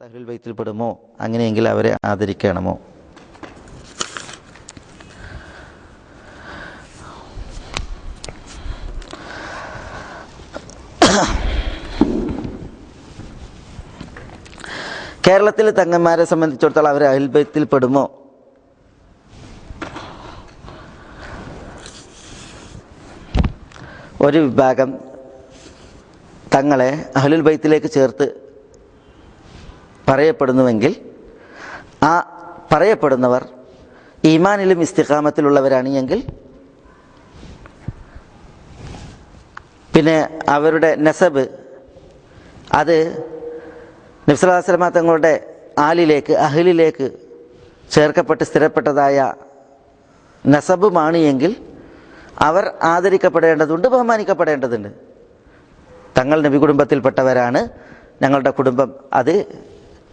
അഹ്ലുൽ ബൈത്തിൽ പെടുമോ അങ്ങനെയെങ്കിൽ അവരെ ആദരിക്കണമോ? കേരളത്തിലെ തങ്ങന്മാരെ സംബന്ധിച്ചിടത്തോളം അവരെ അഹ്ലുൽ ബൈത്തിൽ പെടുമോ ഒരു വിഭാഗം തങ്ങളെ അഹ്ലുൽ ബൈത്തിലേക്ക് ചേർത്ത് പറയപ്പെടുന്നുവെങ്കിൽ ആ പറയപ്പെടുന്നവർ ഈമാനിലും ഇസ്തിഖാമത്തിലുള്ളവരാണ് എങ്കിൽ പിന്നെ അവരുടെ നസബ് അത് നബ്സലാസ്ലമ തങ്ങളുടെ ആലിലേക്ക് അഹലിലേക്ക് ചേർക്കപ്പെട്ട് സ്ഥിരപ്പെട്ടതായ നസബുമാണ് എങ്കിൽ അവർ ആദരിക്കപ്പെടേണ്ടതുണ്ട് ബഹുമാനിക്കപ്പെടേണ്ടതുണ്ട്. തങ്ങൾ നബി കുടുംബത്തിൽപ്പെട്ടവരാണ് ഞങ്ങളുടെ കുടുംബം അത്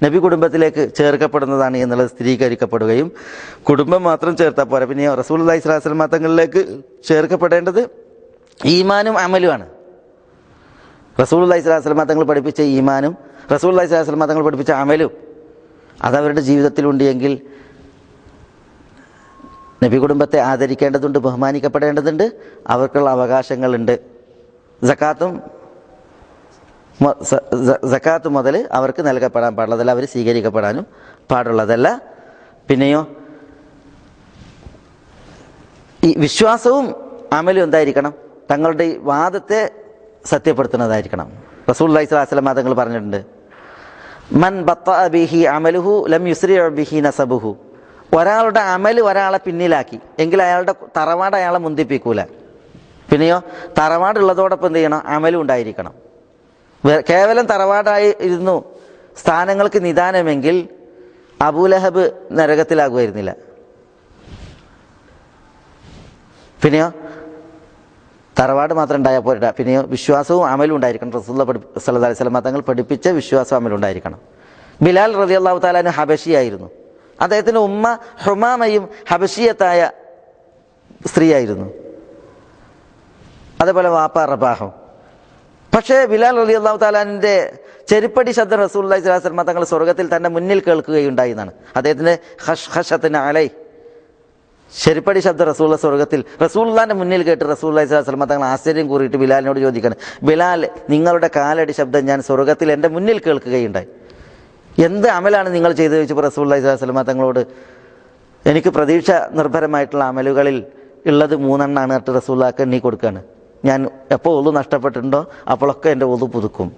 നബി കുടുംബത്തിലേക്ക് ചേർക്കപ്പെടുന്നതാണ് എന്നുള്ളത് സ്ഥിരീകരിക്കപ്പെടുകയും കുടുംബം മാത്രം ചേർത്താൽ പോരാ. പിന്നെ റസൂൽ അള്ളഹി സ്വലാസ്ലം തങ്ങളിലേക്ക് ചേർക്കപ്പെടേണ്ടത് ഈമാനും അമലുമാണ്. റസൂൽ അള്ളഹി സ്വലാസ്ലം തങ്ങൾ പഠിപ്പിച്ച ഈമാനും റസൂൽ അള്ളഹി സ്വലാസ്ലം തങ്ങൾ പഠിപ്പിച്ച അമലും അതവരുടെ ജീവിതത്തിലുണ്ട് എങ്കിൽ നബി കുടുംബത്തെ ആദരിക്കേണ്ടതുണ്ട് ബഹുമാനിക്കപ്പെടേണ്ടതുണ്ട് അവർക്കുള്ള അവകാശങ്ങളുണ്ട്. ജക്കാത്തും സക്കാത്ത് മുതൽ അവർക്ക് നൽകപ്പെടാൻ പാടുള്ളതല്ല അവർ സ്വീകരിക്കപ്പെടാനും പാടുള്ളതല്ല. പിന്നെയോ ഈ വിശ്വാസവും അമലും എന്തായിരിക്കണം? തങ്ങളുടെ വാദത്തെ സത്യപ്പെടുത്തുന്നതായിരിക്കണം. റസൂൽ അലൈഹി സ്വലാസ്ലം തങ്ങൾ പറഞ്ഞിട്ടുണ്ട്. മൻ ബിഹി അമലുഹു ലം യുസ്രി ബിഹി നസബുഹു. ഒരാളുടെ അമൽ ഒരാളെ പിന്നിലാക്കി. എങ്കിൽ അയാളുടെ തറവാട് അയാളെ മുന്തിപ്പിക്കൂല. പിന്നെയോ തറവാടുള്ളതോടൊപ്പം എന്ത് ചെയ്യണം? അമലും ഉണ്ടായിരിക്കണം. കേവലം തറവാടായി ഇരുന്നു. സ്ഥാനങ്ങൾക്ക് നിദാനമെങ്കിൽ അബൂലഹബ് നരകത്തിലാകുമായിരുന്നില്ല. പിന്നെയോ? തറവാട് മാത്രം ഉണ്ടായാൽ പോരാ പിന്നെയോ? വിശ്വാസവും അമലും ഉണ്ടായിരിക്കണം. റസൂല്ല പഠി സല്ലാ അലൈഹി തങ്ങൾ പഠിപ്പിച്ച വിശ്വാസവും അമലും ഉണ്ടായിരിക്കണം. ബിലാൽ റതി അള്ളാഹു താലാന് ഹബഷിയായിരുന്നു അദ്ദേഹത്തിന്റെ ഉമ്മ ഹുമാമയും ഹബഷിയത്തായ സ്ത്രീയായിരുന്നു. അതേപോലെ വാപ്പ റബാഹും. പക്ഷേ ബിലാൽ അലി അള്ളാഹു താലാനിന്റെ ചെരുപ്പടി ശബ്ദം അള്ളഹി സ്വലാസ്ലമ തങ്ങൾ സ്വർഗത്തിൽ തന്നെ മുന്നിൽ കേൾക്കുകയുണ്ടായി എന്നാണ്. അദ്ദേഹത്തിന്റെ ഹഷ് ഹഷത്തിന് അലൈ. ചെരുപ്പടി ശബ്ദം റസൂള്ള സ്വർഗത്തിൽ റസൂള്ളാന്റെ മുന്നിൽ കേട്ട് റസൂൽ അലൈഹി സ്വലാസ്ലമ തങ്ങൾ ആശ്ചര്യം കൂറിയിട്ട് ബിലാലിനോട് ചോദിക്കണം ബിലാൽ നിങ്ങളുടെ കാലടി ശബ്ദം ഞാൻ സ്വർഗത്തിൽ എന്റെ മുന്നിൽ കേൾക്കുകയുണ്ടായി. എന്ത് അമലാണ് നിങ്ങൾ ചെയ്തു ചോദിച്ചപ്പോൾ റസൂൽ അലൈഹി സ്വലാസ്ലമ തങ്ങളോട് എനിക്ക് പ്രതീക്ഷ നിർഭരമായിട്ടുള്ള അമലുകളിൽ ഉള്ളത് മൂന്നെണ്ണാണ് അട്ട് റസൂല്ലാക്ക് എണ്ണി കൊടുക്കുകയാണ്. ഞാൻ എപ്പോൾ ഒതു നഷ്ടപ്പെട്ടിട്ടുണ്ടോ അപ്പോഴൊക്കെ എന്റെ ഒതു പുതുക്കും.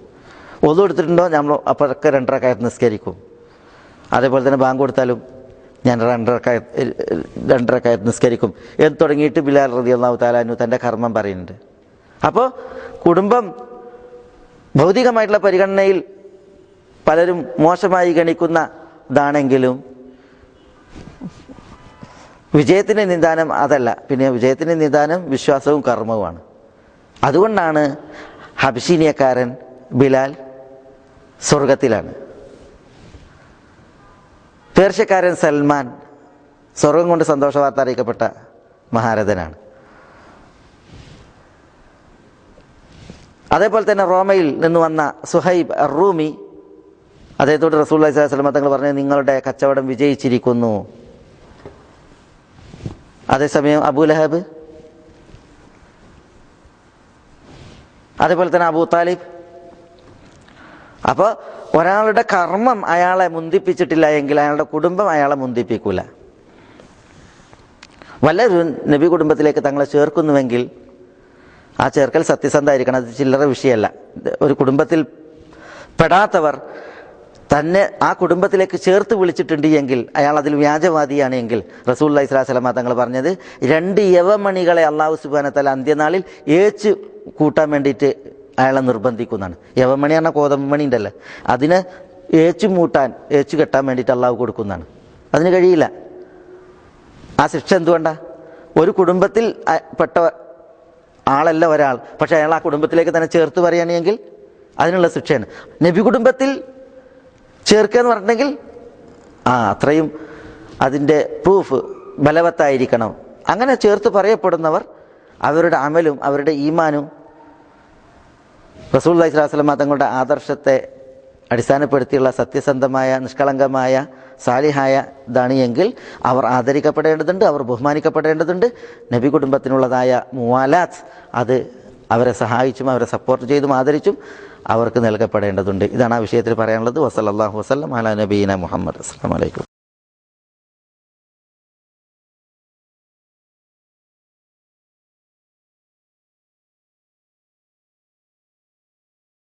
ഒതു എടുത്തിട്ടുണ്ടോ നമ്മൾ അപ്പോഴൊക്കെ രണ്ടരക്കായത്ത് നിസ്കരിക്കും. അതേപോലെ തന്നെ ബാങ്ക് കൊടുത്താലും ഞാൻ രണ്ടരക്കായ രണ്ടരക്കായത്ത് നിസ്കരിക്കും. എന്ന് തുടങ്ങിയിട്ട് ബിലാൽ റതി അള്ളാഹു താലാനു തന്റെ കർമ്മം പറയുന്നുണ്ട്. അപ്പോൾ കുടുംബം ഭൗതികമായിട്ടുള്ള പരിഗണനയിൽ പലരും മോശമായി ഗണിക്കുന്ന ഇതാണെങ്കിലും വിജയത്തിന്റെ നിദാനം അതല്ല. പിന്നെ വിജയത്തിന്റെ നിദാനം വിശ്വാസവും കർമ്മവുമാണ്. അതുകൊണ്ടാണ് ഹബ്ഷീനിയക്കാരൻ ബിലാൽ സ്വർഗത്തിലാണ്. പേർഷ്യക്കാരൻ സൽമാൻ സ്വർഗം കൊണ്ട് സന്തോഷ വാർത്ത അറിയിക്കപ്പെട്ട മഹാരഥനാണ്. അതേപോലെ തന്നെ റോമയിൽ നിന്ന് വന്ന സുഹൈബ് റൂമി അദ്ദേഹത്തോട് റസൂൽ അലൈഹി സ്വലമ തങ്ങൾ പറഞ്ഞ് നിങ്ങളുടെ കച്ചവടം വിജയിച്ചിരിക്കുന്നു. അതേസമയം അബൂലഹബ് അതേപോലെ തന്നെ അബൂ താലിബ്. അപ്പോൾ ഒരാളുടെ കർമ്മം അയാളെ മുന്തിപ്പിച്ചിട്ടില്ല എങ്കിൽ അയാളുടെ കുടുംബം അയാളെ മുന്തിപ്പിക്കൂല. വല്ലവരും നബി കുടുംബത്തിലേക്ക് തങ്ങളെ ചേർക്കുന്നുവെങ്കിൽ ആ ചേർക്കൽ സത്യസന്ധമായിരിക്കണം. അത് ചില്ലറ വിഷയമല്ല. ഒരു കുടുംബത്തിൽ പെടാത്തവർ തന്നെ ആ കുടുംബത്തിലേക്ക് ചേർത്ത് വിളിച്ചിട്ടുണ്ട് എങ്കിൽ അയാൾ അതിൽ വ്യാജവാദിയാണ് എങ്കിൽ റസൂൽ ഇസ്ലാ സ്വലാസ്ലമ തങ്ങൾ പറഞ്ഞത് രണ്ട് യവമണികളെ അള്ളാഹു സുബാനത്തല അന്ത്യനാളിൽ ഏച്ച് കൂട്ടാൻ വേണ്ടിയിട്ട് അയാളെ നിർബന്ധിക്കുന്നതാണ്. യവമണി പറഞ്ഞാൽ കോതമ്പ് മണി ഉണ്ടല്ലോ. അതിനെ ഏച്ചു മൂട്ടാൻ ഏച്ചു കെട്ടാൻ വേണ്ടിയിട്ട് അള്ളാഹു കൊടുക്കുന്നതാണ്. അതിന് കഴിയില്ല. ആ ശിക്ഷ എന്തുകൊണ്ടാ? ഒരു കുടുംബത്തിൽ പെട്ട ആളല്ല ഒരാൾ പക്ഷെ അയാൾ ആ കുടുംബത്തിലേക്ക് തന്നെ ചേർത്ത് പറയുകയാണെങ്കിൽ അതിനുള്ള ശിക്ഷയാണ്. നബി കുടുംബത്തിൽ ചേർക്കുക എന്ന് പറഞ്ഞിട്ടുണ്ടെങ്കിൽ ആ അത്രയും അതിന്റെ പ്രൂഫ് ബലവത്തായിരിക്കണം. അങ്ങനെ ചേർത്ത് പറയപ്പെടുന്നവർ അവരുടെ അമലും അവരുടെ ഈമാനും റസൂൽ അലൈഹി സ്വലാസ്ലമ തങ്ങളുടെ ആദർശത്തെ അടിസ്ഥാനപ്പെടുത്തിയുള്ള സത്യസന്ധമായ നിഷ്കളങ്കമായ സാലിഹായ ഇതാണ് എങ്കിൽ അവർ ആദരിക്കപ്പെടേണ്ടതുണ്ട് അവർ ബഹുമാനിക്കപ്പെടേണ്ടതുണ്ട്. നബി കുടുംബത്തിനുള്ളതായ മുവാലാത്ത് അത് അവരെ സഹായിച്ചും അവരെ സപ്പോർട്ട് ചെയ്തും ആദരിച്ചും അവർക്ക് നൽകപ്പെടേണ്ടതുണ്ട്. ഇതാണ് ആ വിഷയത്തിൽ പറയാനുള്ളത്. വസല്ലാഹു വസ്ലം അല നബീന മുഹമ്മദ്. അസ്സാം വലൈക്കും